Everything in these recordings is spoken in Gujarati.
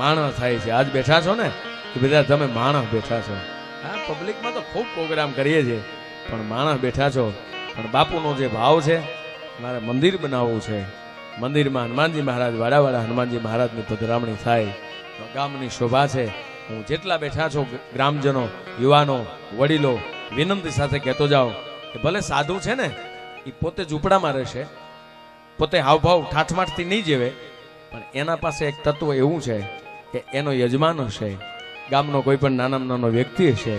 માણસ થાય છે. આજ બેઠા છો ને, એ બધા તમે માણસ બેઠા છો. હા પબ્લિકમાં તો ખૂબ પ્રોગ્રામ કરીએ છીએ. પણ માણસ બેઠા છો. પણ બાપુનો જે ભાવ છે, મારે મંદિર બનાવવું છે. મંદિરમાં હનુમાનજી મહારાજ, વાડાવાળા હનુમાનજી મહારાજની પધરામણી થાય. ગામની શોભા છે. હું જેટલા બેઠા છો, ગ્રામજનો, યુવાનો, વડીલો, વિનંતી સાથે કહેતો જાઉં કે ભલે સાધુ છે ને, એ પોતે ઝૂંપડામાં રહેશે. પોતે હાવભાવ ઠાઠમાઠથી નહીં જેવે. પણ એના પાસે એક તત્વ એવું છે કે એનો યજમાન હશે ગામનો કોઈ પણ નાનામાં નાનો વ્યક્તિ હશે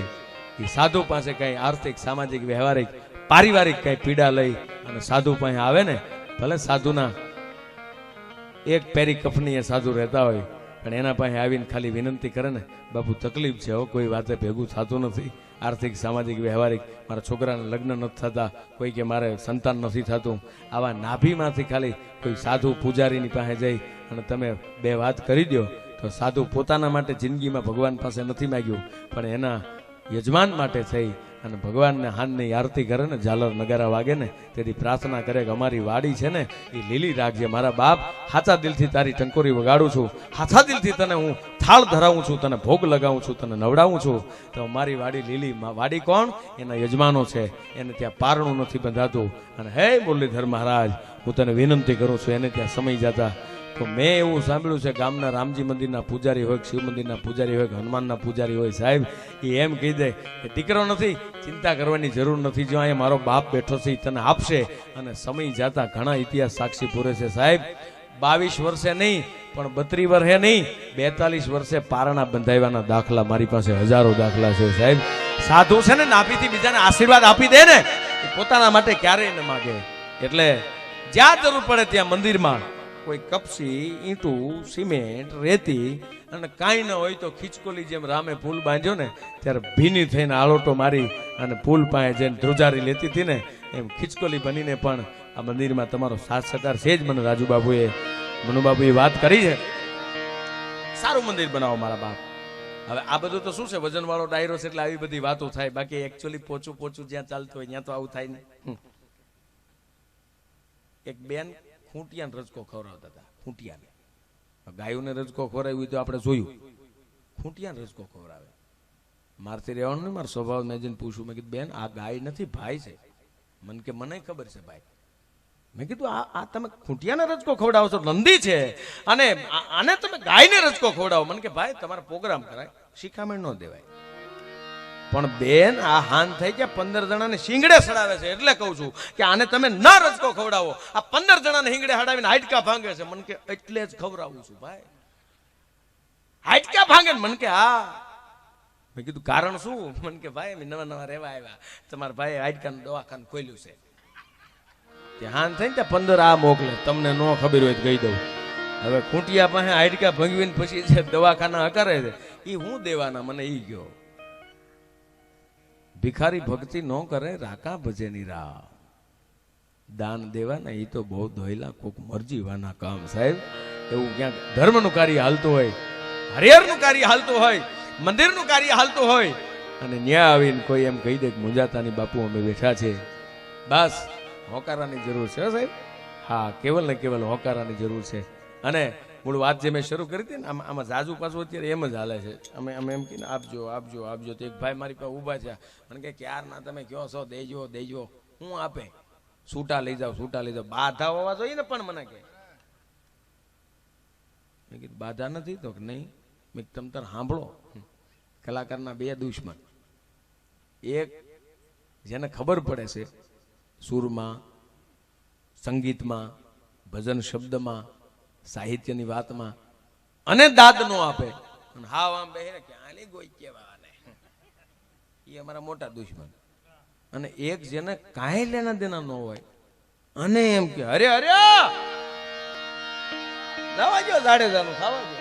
એ સાધુ પાસે કંઈ આર્થિક, સામાજિક, વ્યવહારિક, પારિવારિક કંઈ પીડા લઈ અને સાધુ પાસે આવે ને, ભલે સાધુના એક પેરી કફની સાધુ રહેતા હોય, પણ એના પાસે આવીને ખાલી વિનંતી કરે ને, બાપુ, તકલીફ છે હો, કોઈ વાતે ભેગું થતું નથી, આર્થિક, સામાજિક, વ્યવહારિક, મારા છોકરાને લગ્ન નથી થતા, કોઈ કે મારે સંતાન નથી થતું. આવા નાભીમાંથી ખાલી કોઈ સાધુ પૂજારીની પાસે જઈ અને તમે બે વાત કરી દો તો સાધુ પોતાના માટે જિંદગીમાં ભગવાન પાસે નથી માગ્યું, પણ એના યજમાન માટે થઈ અને ભગવાનને હાનની આરતી કરે ને, ઝાલર નગારા વાગે ને, તેથી પ્રાર્થના કરે કે અમારી વાડી છે ને, એ લીલી રાખજે, મારા બાપ હાચા દિલથી તારી ટંકોરી વગાડું છું, હાથા દિલથી તને હું થાળ ધરાવું છું, તને ભોગ લગાવું છું, તને નવડાવું છું. તો મારી વાડી લીલી વાડી કોણ? એના યજમાનો છે, એને ત્યાં પારણું નથી બંધાતું. અને હે મુરલીધર મહારાજ, હું તને વિનંતી કરું છું, એને ત્યાં સમય જતા તો મેં એવું સાંભળ્યું છે, ગામના રામજી મંદિરના પૂજારી હોય શિવ મંદિરના પૂજારી હોય હનુમાનના પૂજારી હોય, સાહેબ, એ એમ કહી દે કે દીકરો નથી, ચિંતા કરવાની જરૂર નથી જો અહીંયા મારો બાપ બેઠો છે તને આપશે. અને સમય જતા ઘણા ઇતિહાસ સાક્ષી પૂરે છે, સાહેબ. બાવીસ વર્ષે નહીં, પણ બત્રી વર્ષે નહીં, બેતાલીસ વર્ષે પારણા બંધાવવાના દાખલા મારી પાસે હજારો દાખલા છે, સાહેબ. સાધુ છે ને નાપીથી બીજાને આશીર્વાદ આપી દે ને પોતાના માટે ક્યારેય ન માગે. એટલે જ્યાં જરૂર પડે ત્યાં મંદિરમાં કોઈ કપસી, ઈંટું, સિમેન્ટ, રેતી અને કાંઈ ન હોય તો ખીચકોલી જેમ રામે પુલ બાંધ્યો ને, ત્યારે ભીની થઈને આળોટો મારી અને પુલ પાસે જઈને ધ્રુજારી લેતી હતી ને, એમ ખીચકોલી બનીને પણ આ મંદિરમાં તમારો સાથ સહકાર છે જ મને રાજુબાબુએ. મનુબાબુએ વાત કરી છે. સારું મંદિર બનાવો મારા બાપ. હવે આ બધું તો શું છે, વજનવાળો ડાયરો છે એટલે આવી બધી વાતો થાય. બાકી એકચ્યુઅલી પોચું પોચું જ્યાં ચાલતું હોય ત્યાં તો આવું થાય ને એક બેન ખૂંટિયાને રજકો ખવડાવતા હતા, ખૂંટિયાને. ગાયોને રજકો ખવડાવ્યું તો આપણે જોયું. ખૂંટિયાને રજકો ખવડાવે. મારથી રહેવાનું નહીં, મારો સ્વભાવ મેં જઈને પૂછ્યું. મેં કીધું, બેન, આ ગાય નથી, ભાઈ છે. મને કે, મને ખબર છે, ભાઈ. મેં કીધું, આ આ તમે ખૂંટિયાને રજકો ખવડાવો છો? નંદી છે. અને આને તમે ગાયને રજકો ખવડાવો. મને કે, ભાઈ, તમારે પ્રોગ્રામ કરાય. શિખામણ ન દેવાય. પણ બેન, આ હાન થઈ ગયા, પંદર જણાને શિંગડે સડાવે છે, એટલે કહું છું કે આને તમે ન રજકો ખવડાવો. આ પંદર જણાને હિંગડે હડાવીને હાડકા ભાંગે છે. મને કે એટલે જ ખવડાવું છું, ભાઈ. હાડકા ભાંગે મને કે હા. મેં કીધું, કારણ શું? મને કે, ભાઈ, અમે નવા નવા રહેવા આવ્યા. તમારા ભાઈ હાડકાનું દવાખાનું ખોલ્યું છે. કે હાન થઈને ત્યાં પંદર આ મોકલે. તમને ન ખબર હોય તો કહી દઉં. હવે ખૂંટિયા પાસે હાડકા ભંગવીને પછી જે દવાખાના કરે છે એ હું દેવાના? મને એ ગયો. ભિખારી ભક્તિ ન કરે, રાકા ભજેની રા દાન દેવાના એ તો બહુ ધોયેલા, કોક મરજીવાના કામ. સાહેબ, એવું ક્યાંક ધર્મનું કાર્ય હાલતું હોય, હરિહરનું કાર્ય હાલતું હોય, મંદિરનું કાર્ય હાલતું હોય, અને ન્યા આવીને કોઈ એમ કહી દે કે મુંજાતાની બાપુ અમે બેઠા છે. બસ, હોકારાની જરૂર છે સાહેબ. હા, કેવલ ને કેવલ હોકારાની જરૂર છે. અને મૂળ વાત જે મેં શરૂ કરી હતી ને, આમાં આમાં જાજુ પાછું અત્યારે એમ જ હાલે છે. અમે અમે એમ કહીને આપજો આપજો આપજો તો એક ભાઈ મારી પાસે ઊભા છે મને કે ક્યારના તમે કયો છો? દેજો દેજો. હું આપે. છૂટા લઈ જાઓ છૂટા લઈ જાઓ. બાધા હોવા જોઈએ ને પણ મને કે મેં કીધું, બાધા નથી તો કે નહીં? મેં તમ તાર સાંભળો. કલાકારના બે દુશ્મન. એક જેને ખબર પડે છે, સૂરમાં, સંગીતમાં, ભજન શબ્દમાં સાહિત્યની વાતમાં અને દાદ નો આપે હા આમ બેહે કે આની ગોઈ કેવા આને એ અમારા મોટા દુશ્મન. અને એક જેને કાંઈ લેના દેના ન હોય, અને એમ કે, અરે અરે જવા જો ખાવા દો